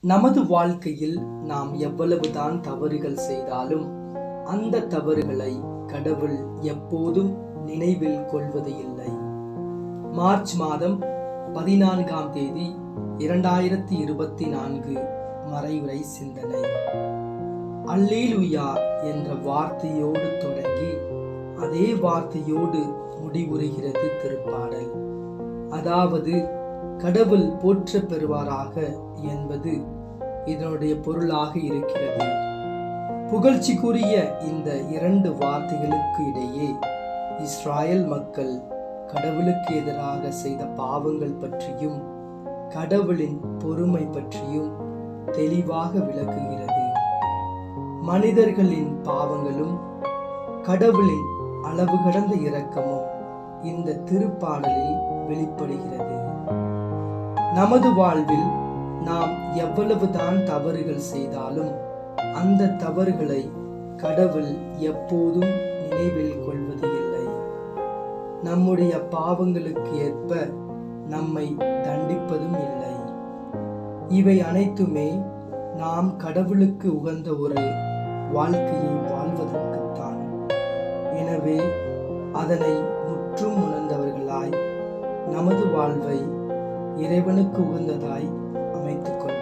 நமது வாழ்க்கையில் நாம் எவ்வளவுதான் தவறுகள் செய்தாலும் அந்த தவறுகளை கடவுள் எப்போதும் நினைவில் கொள்வது இல்லை. மார்ச் மாதம் பதினான்காம் தேதி இரண்டாயிரத்தி இருபத்தி நான்கு மறைவுரை சிந்தனை. அல்லேலுயா என்ற வார்த்தையோடு தொடங்கி அதே வார்த்தையோடு முடிவுறுகிறது திருப்பாடல். அதாவது கடவுள் போற்ற பெறுவாராக என்பது இதனுடைய பொருளாக இருக்கிறது. புகழ்ச்சிக்குரிய இந்த இரண்டு வார்த்தைகளுக்கு இடையே இஸ்ராயல் மக்கள் கடவுளுக்கு எதிராக செய்த பாவங்கள் பற்றியும் கடவுளின் பொறுமை பற்றியும் தெளிவாக விளக்குகிறது. மனிதர்களின் பாவங்களும் கடவுளின் அளவு கடந்த இரக்கமும் இந்த திருப்பாடலில் வெளிப்படுகிறது. நமது வாழ்வில் நாம் எவ்வளவுதான் தவறுகள் செய்தாலும் அந்த தவறுகளை கடவுள் எப்போதும் நினைவில் கொள்வது இல்லை. நம்முடைய பாவங்களுக்கு ஏற்ப நம்மை தண்டிப்பதும் இல்லை. இவை அனைத்துமே நாம் கடவுளுக்கு உகந்த ஒரு வாழ்க்கையை வாழ்வதற்குத்தான். எனவே அதனை முற்றும் உணர்ந்தவர்களாய் நமது வாழ்வை இறைவனுக்கு உகந்ததாய் அமைத்துக்கொள்.